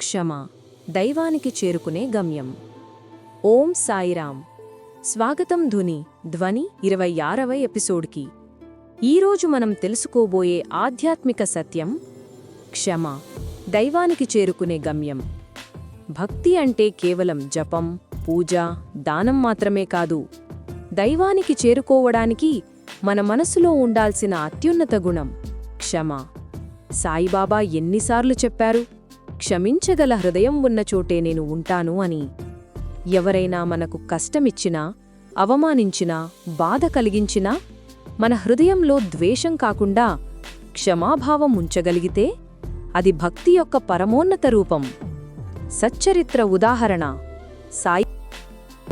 క్షమ దైవానికి చేరుకునే గమ్యం. ఓం సాయిరాం. స్వాగతం ధుని ధ్వని ఇరవై ఆరవ ఎపిసోడ్కి. ఈరోజు మనం తెలుసుకోబోయే ఆధ్యాత్మిక సత్యం క్షమ దైవానికి చేరుకునే గమ్యం. భక్తి అంటే కేవలం జపం పూజ దానం మాత్రమే కాదు. దైవానికి చేరుకోవడానికి మన మనసులో ఉండాల్సిన అత్యున్నత గుణం క్షమ. సాయిబాబా ఎన్నిసార్లు చెప్పారు? క్షమించగల హృదయం ఉన్న చోటే నేను ఉంటాను అని. ఎవరైనా మనకు కష్టమిచ్చినా అవమానించినా బాధ కలిగించినా మన హృదయంలో ద్వేషం కాకుండా క్షమాభావం ఉంచగలిగితే అది భక్తి యొక్క పరమోన్నత రూపం. సచ్చరిత్ర ఉదాహరణ సాయి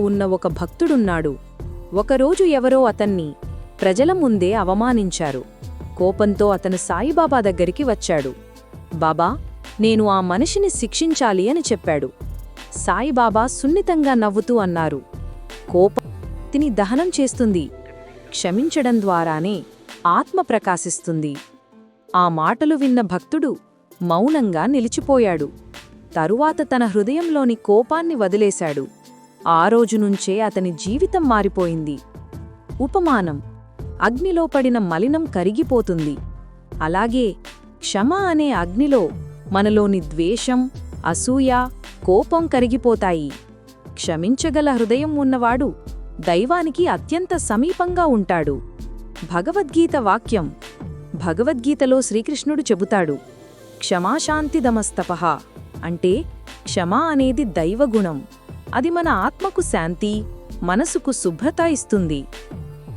ఉన్న ఒక భక్తుడున్నాడు. ఒకరోజు ఎవరో అతన్ని ప్రజల ముందే అవమానించారు. కోపంతో అతను సాయిబాబా దగ్గరికి వచ్చాడు. బాబా నేను ఆ మనిషిని శిక్షించాలి అని చెప్పాడు. సాయిబాబా సున్నితంగా నవ్వుతూ అన్నారు. కోపం తిని దహనం చేస్తుంది. క్షమించడం ద్వారానే ఆత్మ ప్రకాశిస్తుంది. ఆ మాటలు విన్న భక్తుడు మౌనంగా నిలిచిపోయాడు. తరువాత తన హృదయంలోని కోపాన్ని వదిలేశాడు. ఆ రోజునుంచే అతని జీవితం మారిపోయింది. ఉపమానం. అగ్నిలో పడిన మలినం కరిగిపోతుంది. అలాగే క్షమ అనే అగ్నిలో మనలోని ద్వేషం అసూయ కోపం కరిగిపోతాయి. క్షమించగల హృదయం ఉన్నవాడు దైవానికి అత్యంత సమీపంగా ఉంటాడు. భగవద్గీత వాక్యం భగవద్గీతలో శ్రీకృష్ణుడు చెబుతాడు క్షమాశాంతిదమస్తపహ అంటే క్షమా అనేది దైవగుణం. అది మన ఆత్మకు శాంతి మనసుకు శుభ్రత ఇస్తుంది.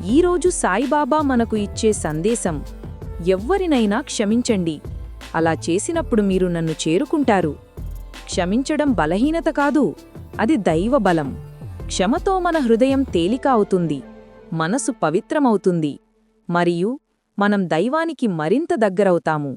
ఈరోజు సాయిబాబా మనకు ఇచ్చే సందేశం ఎవ్వరినైనా క్షమించండి. అలా చేసినప్పుడు మీరు నన్ను చేరుకుంటారు. క్షమించడం బలహీనత కాదు అది దైవ బలం. క్షమతో మన హృదయం తేలిక అవుతుంది మనసు పవిత్రమవుతుంది మరియు మనం దైవానికి మరింత దగ్గరవుతాము.